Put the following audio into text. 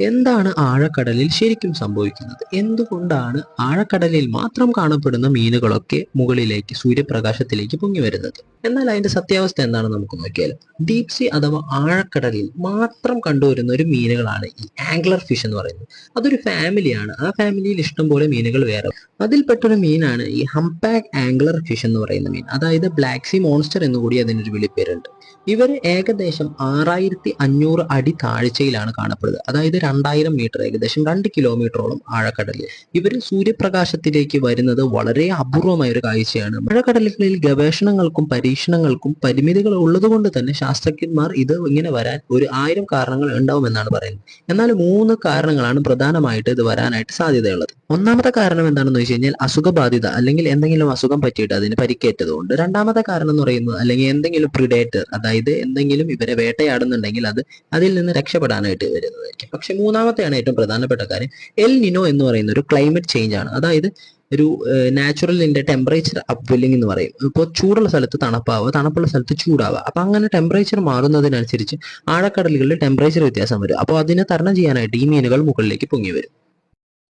എന്താണ് ആഴക്കടലിൽ ശരിക്കും സംഭവിക്കുന്നത്? എന്തുകൊണ്ടാണ് ആഴക്കടലിൽ മാത്രം കാണപ്പെടുന്ന മീനുകളൊക്കെ മുകളിലേക്ക് സൂര്യപ്രകാശത്തിലേക്ക് പൊങ്ങി വരുന്നത്? എന്നാൽ അതിന്റെ സത്യാവസ്ഥ എന്താണെന്ന് നമുക്ക് നോക്കിയാൽ ഡീപ് സീ അഥവാ ആഴക്കടലിൽ മാത്രം കണ്ടുവരുന്ന ഒരു മീനുകളാണ് ഈ ആംഗ്ലർ ഫിഷ് എന്ന് പറയുന്നത്. അതൊരു ഫാമിലിയാണ്. ആ ഫാമിലിയിൽ ഇഷ്ടംപോലെ മീനുകൾ വേറെ. അതിൽപ്പെട്ടൊരു മീനാണ് ഈ ഹംപാക് ആംഗ്ലർ ഫിഷ് എന്ന് പറയുന്ന മീൻ. അതായത് ബ്ലാക്ക് സീ മോൺസ്റ്റർ എന്നുകൂടി അതിനൊരു വിളിപ്പേരുണ്ട്. ഇവർ ഏകദേശം ആറായിരത്തി അഞ്ഞൂറ് അടി താഴ്ചയിലാണ് കാണപ്പെടുന്നത്. അതായത് രണ്ടായിരം മീറ്റർ ഏകദേശം രണ്ട് കിലോമീറ്ററോളം ആഴക്കടലിൽ ഇവർ സൂര്യപ്രകാശത്തിലേക്ക് വരുന്നത് വളരെ അപൂർവമായ ഒരു കാഴ്ചയാണ്. ആഴക്കടലുകളിൽ ഗവേഷണങ്ങൾക്കും പരീക്ഷണങ്ങൾക്കും പരിമിതികൾ ഉള്ളതുകൊണ്ട് തന്നെ ശാസ്ത്രജ്ഞന്മാർ ഇത് ഇങ്ങനെ വരാൻ ഒരു ആയിരം കാരണങ്ങൾ ഉണ്ടാവുമെന്നാണ് പറയുന്നത്. എന്നാൽ മൂന്ന് കാരണങ്ങളാണ് പ്രധാനമായിട്ട് ഇത് വരാനായിട്ട് സാധ്യതയുള്ളത്. ഒന്നാമത്തെ കാരണം എന്താണെന്ന് വെച്ച് കഴിഞ്ഞാൽ അസുഖബാധിത അല്ലെങ്കിൽ എന്തെങ്കിലും അസുഖം പറ്റിയിട്ട് അതിന് പരിക്കേറ്റതുകൊണ്ട് രണ്ടാമത്തെ കാരണം എന്ന് പറയുന്നത് അല്ലെങ്കിൽ എന്തെങ്കിലും പ്രിഡേറ്റർ അതായത് എന്തെങ്കിലും ഇവരെ വേട്ടയാടുന്നുണ്ടെങ്കിൽ അത് അതിൽ നിന്ന് രക്ഷപ്പെടാനായിട്ട് വരുന്നതായിരിക്കും. പക്ഷെ മൂന്നാമത്തെയാണ് ഏറ്റവും പ്രധാനപ്പെട്ട കാര്യം എൽ നിനോ എന്ന് പറയുന്ന ഒരു ക്ലൈമറ്റ് ചേഞ്ച് ആണ്. അതായത് ഒരു നാച്ചുറലിന്റെ ടെമ്പറേച്ചർ അപ്വെല്ലിംഗ് എന്ന് പറയും. ഇപ്പോൾ ചൂടുള്ള സ്ഥലത്ത് തണുപ്പാവുക തണുപ്പുള്ള സ്ഥലത്ത് ചൂടാവുക. അപ്പൊ അങ്ങനെ ടെമ്പറേച്ചർ മാറുന്നതിനനുസരിച്ച് ആഴക്കടലുകളിൽ ടെമ്പറേച്ചർ വ്യത്യാസം വരും. അപ്പോൾ അതിനെ തരണം ചെയ്യാനായിട്ട് ഈ മീനുകൾ മുകളിലേക്ക് പൊങ്ങി വരും.